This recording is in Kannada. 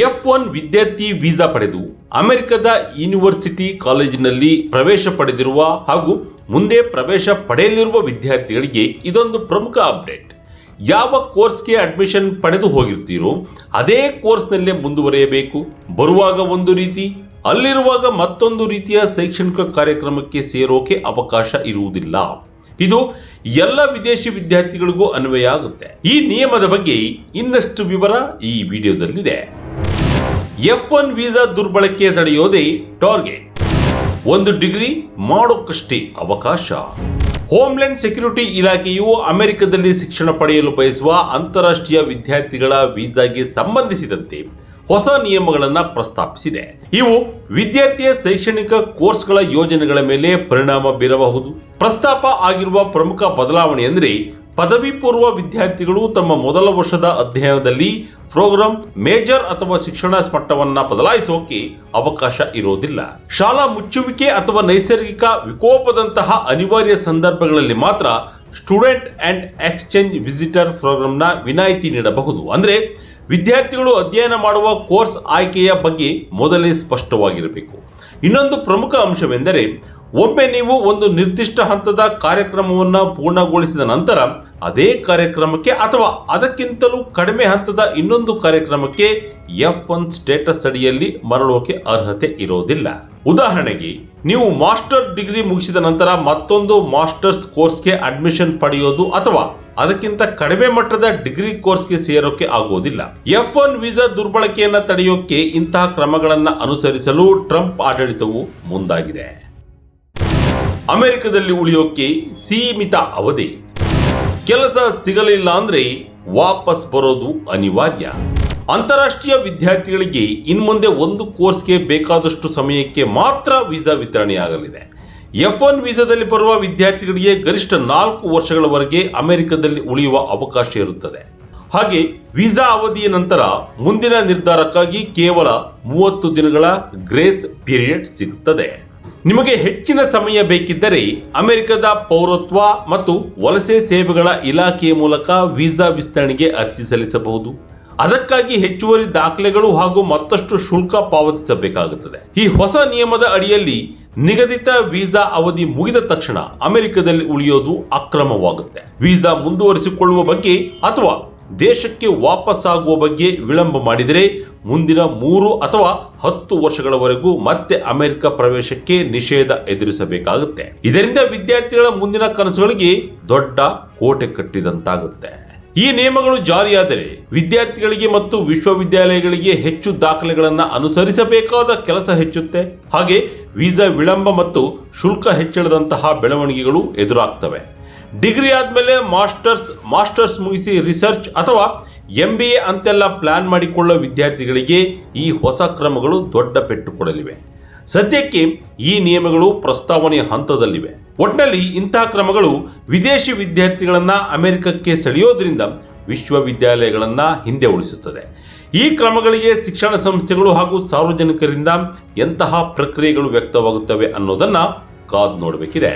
ಎಫ್ ಒನ್ ವಿದ್ಯಾರ್ಥಿ ವೀಸಾ ಪಡೆದು ಅಮೆರಿಕದ ಯೂನಿವರ್ಸಿಟಿ ಕಾಲೇಜಿನಲ್ಲಿ ಪ್ರವೇಶ ಪಡೆದಿರುವ ಹಾಗೂ ಮುಂದೆ ಪ್ರವೇಶ ಪಡೆಯಲಿರುವ ವಿದ್ಯಾರ್ಥಿಗಳಿಗೆ ಇದೊಂದು ಪ್ರಮುಖ ಅಪ್ಡೇಟ್. ಯಾವ ಕೋರ್ಸ್ಗೆ ಅಡ್ಮಿಷನ್ ಪಡೆದು ಹೋಗಿರ್ತೀರೋ ಅದೇ ಕೋರ್ಸ್ನಲ್ಲೇ ಮುಂದುವರಿಯಬೇಕು. ಬರುವಾಗ ಒಂದು ರೀತಿ, ಅಲ್ಲಿರುವಾಗ ಮತ್ತೊಂದು ರೀತಿಯ ಶೈಕ್ಷಣಿಕ ಕಾರ್ಯಕ್ರಮಕ್ಕೆ ಸೇರೋಕೆ ಅವಕಾಶ ಇರುವುದಿಲ್ಲ. ಇದು ಎಲ್ಲ ವಿದೇಶಿ ವಿದ್ಯಾರ್ಥಿಗಳಿಗೂ ಅನ್ವಯ ಆಗುತ್ತೆ. ಈ ನಿಯಮದ ಬಗ್ಗೆ ಇನ್ನಷ್ಟು ವಿವರ ಈ ವಿಡಿಯೋದಲ್ಲಿದೆ. ಎಫ್ ಒನ್ ವೀಸಾ ದುರ್ಬಳಕೆ ತಡೆಯೋದೇ ಟಾರ್ಗೆಟ್. ಒಂದು ಡಿಗ್ರಿ ಮಾಡೋಕ್ಕಷ್ಟೇ ಅವಕಾಶ. ಹೋಮ್ಲ್ಯಾಂಡ್ ಸೆಕ್ಯೂರಿಟಿ ಇಲಾಖೆಯು ಅಮೆರಿಕದಲ್ಲಿ ಶಿಕ್ಷಣ ಪಡೆಯಲು ಬಯಸುವ ಅಂತಾರಾಷ್ಟ್ರೀಯ ವಿದ್ಯಾರ್ಥಿಗಳ ವೀಸಾಗೆ ಸಂಬಂಧಿಸಿದಂತೆ ಹೊಸ ನಿಯಮಗಳನ್ನು ಪ್ರಸ್ತಾಪಿಸಿದೆ. ಇವು ವಿದ್ಯಾರ್ಥಿಯ ಶೈಕ್ಷಣಿಕ ಕೋರ್ಸ್ಗಳ ಯೋಜನೆಗಳ ಮೇಲೆ ಪರಿಣಾಮ ಬೀರಬಹುದು. ಪ್ರಸ್ತಾಪ ಆಗಿರುವ ಪ್ರಮುಖ ಬದಲಾವಣೆ ಅಂದರೆ ಪದವಿ ಪೂರ್ವ ವಿದ್ಯಾರ್ಥಿಗಳು ತಮ್ಮ ಮೊದಲ ವರ್ಷದ ಅಧ್ಯಯನದಲ್ಲಿ ಪ್ರೋಗ್ರಾಂ, ಮೇಜರ್ ಅಥವಾ ಶಿಕ್ಷಣ ಮಟ್ಟವನ್ನ ಬದಲಾಯಿಸೋಕೆ ಅವಕಾಶ ಇರೋದಿಲ್ಲ. ಶಾಲಾ ಮುಚ್ಚುವಿಕೆ ಅಥವಾ ನೈಸರ್ಗಿಕ ವಿಕೋಪದಂತಹ ಅನಿವಾರ್ಯ ಸಂದರ್ಭಗಳಲ್ಲಿ ಮಾತ್ರ ಸ್ಟೂಡೆಂಟ್ ಅಂಡ್ ಎಕ್ಸ್ಚೇಂಜ್ ವಿಸಿಟರ್ ಪ್ರೋಗ್ರಾಂನ ವಿನಾಯಿತಿ ನೀಡಬಹುದು. ಅಂದರೆ ವಿದ್ಯಾರ್ಥಿಗಳು ಅಧ್ಯಯನ ಮಾಡುವ ಕೋರ್ಸ್ ಆಯ್ಕೆಯ ಬಗ್ಗೆ ಮೊದಲೇ ಸ್ಪಷ್ಟವಾಗಿರಬೇಕು. ಇನ್ನೊಂದು ಪ್ರಮುಖ ಅಂಶವೆಂದರೆ ಒಮ್ಮೆ ನೀವು ಒಂದು ನಿರ್ದಿಷ್ಟ ಹಂತದ ಕಾರ್ಯಕ್ರಮವನ್ನು ಪೂರ್ಣಗೊಳಿಸಿದ ನಂತರ ಅದೇ ಕಾರ್ಯಕ್ರಮಕ್ಕೆ ಅಥವಾ ಅದಕ್ಕಿಂತಲೂ ಕಡಿಮೆ ಹಂತದ ಇನ್ನೊಂದು ಕಾರ್ಯಕ್ರಮಕ್ಕೆ ಎಫ್ ಒನ್ ಸ್ಟೇಟಸ್ ಅಡಿಯಲ್ಲಿ ಮರಳೋಕೆ ಅರ್ಹತೆ ಇರೋದಿಲ್ಲ. ಉದಾಹರಣೆಗೆ, ನೀವು ಮಾಸ್ಟರ್ ಡಿಗ್ರಿ ಮುಗಿಸಿದ ನಂತರ ಮತ್ತೊಂದು ಮಾಸ್ಟರ್ಸ್ ಕೋರ್ಸ್ಗೆ ಅಡ್ಮಿಷನ್ ಪಡೆಯೋದು ಅಥವಾ ಅದಕ್ಕಿಂತ ಕಡಿಮೆ ಮಟ್ಟದ ಡಿಗ್ರಿ ಕೋರ್ಸ್ಗೆ ಸೇರೋಕೆ ಆಗುವುದಿಲ್ಲ. ಎಫ್ ಒನ್ ವೀಸಾ ದುರ್ಬಳಕೆಯನ್ನು ತಡೆಯೋಕೆ ಇಂತಹ ಕ್ರಮಗಳನ್ನು ಅನುಸರಿಸಲು ಟ್ರಂಪ್ ಆಡಳಿತವು ಮುಂದಾಗಿದೆ. ಅಮೆರಿಕದಲ್ಲಿ ಉಳಿಯೋಕೆ ಸೀಮಿತ ಅವಧಿ. ಕೆಲಸ ಸಿಗಲಿಲ್ಲ ಅಂದ್ರೆ ವಾಪಸ್ ಬರೋದು ಅನಿವಾರ್ಯ. ಅಂತಾರಾಷ್ಟ್ರೀಯ ವಿದ್ಯಾರ್ಥಿಗಳಿಗೆ ಇನ್ಮುಂದೆ ಒಂದು ಕೋರ್ಸ್ಗೆ ಬೇಕಾದಷ್ಟು ಸಮಯಕ್ಕೆ ಮಾತ್ರ ವೀಸಾ ವಿತರಣೆಯಾಗಲಿದೆ ಎಫ್ ಒನ್ ವೀಸಾದಲ್ಲಿ ಬರುವ ವಿದ್ಯಾರ್ಥಿಗಳಿಗೆ ಗರಿಷ್ಠ ನಾಲ್ಕು ವರ್ಷಗಳವರೆಗೆ ಅಮೆರಿಕದಲ್ಲಿ ಉಳಿಯುವ ಅವಕಾಶ ಇರುತ್ತದೆ. ಹಾಗೆ ವೀಸಾ ಅವಧಿಯ ನಂತರ ಮುಂದಿನ ನಿರ್ಧಾರಕ್ಕಾಗಿ ಕೇವಲ ಮೂವತ್ತು ದಿನಗಳ ಗ್ರೇಸ್ ಪೀರಿಯಡ್ ಸಿಗುತ್ತದೆ. ನಿಮಗೆ ಹೆಚ್ಚಿನ ಸಮಯ ಬೇಕಿದ್ದರೆ ಅಮೆರಿಕದ ಪೌರತ್ವ ಮತ್ತು ವಲಸೆ ಸೇವೆಗಳ ಇಲಾಖೆಯ ಮೂಲಕ ವೀಸಾ ವಿಸ್ತರಣೆಗೆ ಅರ್ಜಿ ಸಲ್ಲಿಸಬಹುದು. ಅದಕ್ಕಾಗಿ ಹೆಚ್ಚುವರಿ ದಾಖಲೆಗಳು ಹಾಗೂ ಮತ್ತಷ್ಟು ಶುಲ್ಕ ಪಾವತಿಸಬೇಕಾಗುತ್ತದೆ. ಈ ಹೊಸ ನಿಯಮದ ಅಡಿಯಲ್ಲಿ ನಿಗದಿತ ವೀಸಾ ಅವಧಿ ಮುಗಿದ ತಕ್ಷಣ ಅಮೆರಿಕದಲ್ಲಿ ಉಳಿಯೋದು ಅಕ್ರಮವಾಗುತ್ತೆ. ವೀಸಾ ಮುಂದುವರಿಸಿಕೊಳ್ಳುವ ಬಗ್ಗೆ ಅಥವಾ ದೇಶಕ್ಕೆ ವಾಪಸ್ಸಾಗುವ ಬಗ್ಗೆ ವಿಳಂಬ ಮಾಡಿದರೆ ಮುಂದಿನ ಮೂರು ಅಥವಾ ಹತ್ತು ವರ್ಷಗಳವರೆಗೂ ಮತ್ತೆ ಅಮೆರಿಕ ಪ್ರವೇಶಕ್ಕೆ ನಿಷೇಧ ಎದುರಿಸಬೇಕಾಗುತ್ತೆ. ಇದರಿಂದ ವಿದ್ಯಾರ್ಥಿಗಳ ಮುಂದಿನ ಕನಸುಗಳಿಗೆ ದೊಡ್ಡ ಕೋಟೆ ಕಟ್ಟಿದಂತಾಗುತ್ತೆ. ಈ ನಿಯಮಗಳು ಜಾರಿಯಾದರೆ ವಿದ್ಯಾರ್ಥಿಗಳಿಗೆ ಮತ್ತು ವಿಶ್ವವಿದ್ಯಾಲಯಗಳಿಗೆ ಹೆಚ್ಚು ದಾಖಲೆಗಳನ್ನು ಅನುಸರಿಸಬೇಕಾದ ಕೆಲಸ ಹೆಚ್ಚುತ್ತೆ. ಹಾಗೆ ವೀಸಾ ವಿಳಂಬ ಮತ್ತು ಶುಲ್ಕ ಹೆಚ್ಚಳದಂತಹ ಬೆಳವಣಿಗೆಗಳು ಎದುರಾಗ್ತವೆ. ಡಿಗ್ರಿ ಆದಮೇಲೆ ಮಾಸ್ಟರ್ಸ್ ಮಾಸ್ಟರ್ಸ್ ಮುಗಿಸಿ ರಿಸರ್ಚ್ ಅಥವಾ ಎಂ ಬಿ ಎ ಅಂತೆಲ್ಲ ಪ್ಲ್ಯಾನ್ ಮಾಡಿಕೊಳ್ಳೋ ವಿದ್ಯಾರ್ಥಿಗಳಿಗೆ ಈ ಹೊಸ ಕ್ರಮಗಳು ದೊಡ್ಡ ಪೆಟ್ಟು ಕೊಡಲಿವೆ. ಸದ್ಯಕ್ಕೆ ಈ ನಿಯಮಗಳು ಪ್ರಸ್ತಾವನೆಯ ಹಂತದಲ್ಲಿವೆ. ಒಟ್ಟಿನಲ್ಲಿ ಇಂತಹ ಕ್ರಮಗಳು ವಿದೇಶಿ ವಿದ್ಯಾರ್ಥಿಗಳನ್ನು ಅಮೆರಿಕಕ್ಕೆ ಸೆಳೆಯೋದ್ರಿಂದ ವಿಶ್ವವಿದ್ಯಾಲಯಗಳನ್ನು ಹಿಂದೆ ಉಳಿಸುತ್ತದೆ. ಈ ಕ್ರಮಗಳಿಗೆ ಶಿಕ್ಷಣ ಸಂಸ್ಥೆಗಳು ಹಾಗೂ ಸಾರ್ವಜನಿಕರಿಂದ ಎಂತಹ ಪ್ರಕ್ರಿಯೆಗಳು ವ್ಯಕ್ತವಾಗುತ್ತವೆ ಅನ್ನೋದನ್ನು ಕಾದು ನೋಡಬೇಕಿದೆ.